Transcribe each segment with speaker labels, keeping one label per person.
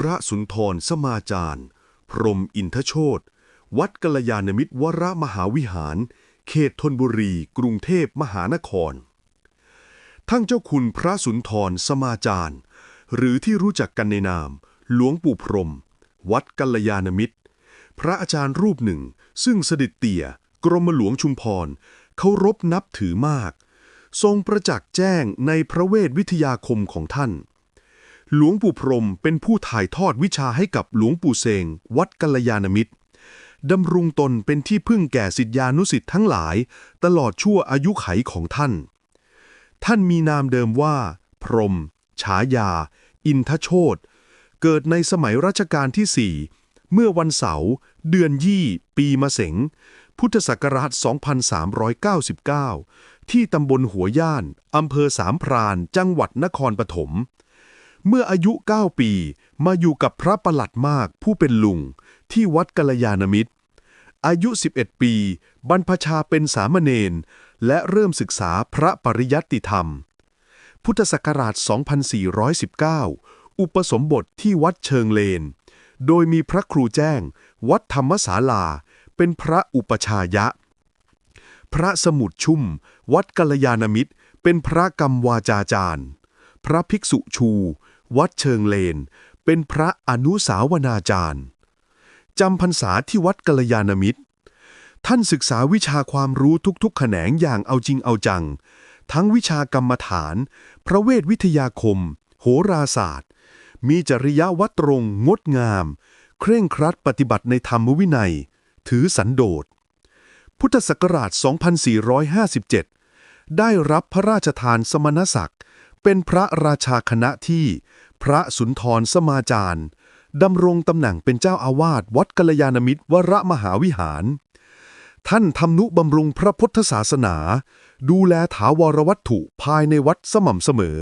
Speaker 1: พระสุนทรสมาจารย์ พรหมอินทโชตวัดกัลยาณมิตรวรมหาวิหาร เขตธนบุรี กรุงเทพมหานคร ทั้งเจ้าคุณพระสุนทรสมาจารย์ หรือที่รู้จักกันในนาม หลวงปู่พรหมวัดกัลยาณมิตร พระอาจารย์รูปหนึ่ง ซึ่งเสด็จเตี่ย กรมหลวงชุมพรเคารพนับถือมาก ทรงประจักษ์แจ้งในพระเวทวิทยาคมของท่าน หลวงปู่พรหมเป็นผู้ถ่ายทอดวิชาให้กับหลวงปู่เซงวัดกัลยาณมิตรดำรงตนเป็นที่พึ่งแก่สิทธิานุสิทธ์ทั้งหลาย ตลอดชั่วอายุไขของท่าน ท่านมีนามเดิมว่า พรหมฉายา อินทโชตเกิดในสมัยรัชกาลที่สี่เมื่อวันเสาร์เดือนยี่ ปีมะเสง พุทธศักราช 2399 ที่ตำบลหัวย่าน อำเภอสามพราน จังหวัดนครปฐม เมื่ออายุ 9 ปี มาอยู่กับพระประหลัดมากผู้เป็นลุง ที่วัดกัลยาณมิตร อายุ 11 ปี บรรพชาเป็นสามเณรและเริ่มศึกษาพระปริยัติธรรม พุทธศักราช 2419 อุปสมบทที่วัดเชิงเลน โดยมีพระครูแจ้ง วัดธรรมศาลา เป็นพระอุปชายะ พระสมุดชุ่ม วัดกัลยาณมิตร เป็นพระกรรมวาจาจารย์ พระภิกษุชู วัดเชิงเลน เป็นพระอนุสาวนาจารย์จำพรรษาที่วัดกัลยาณมิตร ท่านศึกษาวิชาความรู้ทุกๆ แขนงอย่างเอาจริงเอาจัง ทั้งวิชากรรมฐาน พระเวทวิทยาคม โหราศาสตร์ มีจริยวัดตรงงดงาม เคร่งครัดปฏิบัติในธรรมวินัย ถือสันโดษ พุทธศักราช 2457 ได้รับพระราชทานสมณศักดิ์ เป็นพระราชาคณะที่ พระสุนทรสมาจารย์ดำรงตำแหน่งเป็นเจ้าอาวาสวัดกัลยาณมิตรวรมหาวิหาร ท่านทำนุบำรุงพระพุทธศาสนา ดูแลถาวรวัตถุภายในวัดสม่ำเสมอ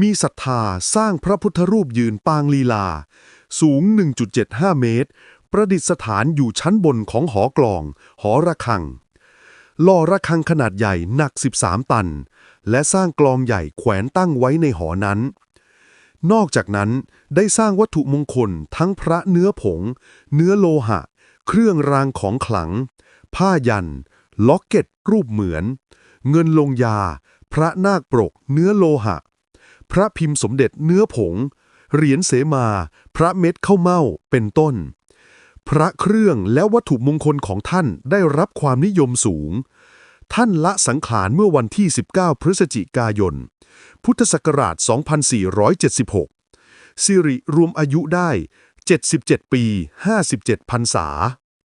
Speaker 1: มีศรัทธาสร้างพระพุทธรูปยืนปางลีลา สูง 1.75 เมตร ประดิษฐานอยู่ชั้นบนของหอกลอง หอระฆัง ล่อระฆังขนาดใหญ่หนัก 13 ตัน และสร้างกลองใหญ่แขวนตั้งไว้ในหอนั้น นอกจากนั้นได้สร้างวัตถุมงคลทั้งพระเนื้อผง เนื้อโลหะ เครื่องรางของขลัง ผ้ายัน ล็อกเก็ตรูปเหมือน เงินลงยา พระนาคปรก เนื้อโลหะ พระพิมพ์สมเด็จเนื้อผง เหรียญเสมา พระเม็ดข้าวเม่าเป็นต้น พระเครื่องและวัตถุมงคลของท่านได้รับความนิยมสูง ท่านละสังขารเมื่อวันที่ 19 พฤศจิกายน พุทธศักราช 2476 สิริรวมอายุได้ 77 ปี 57 พรรษา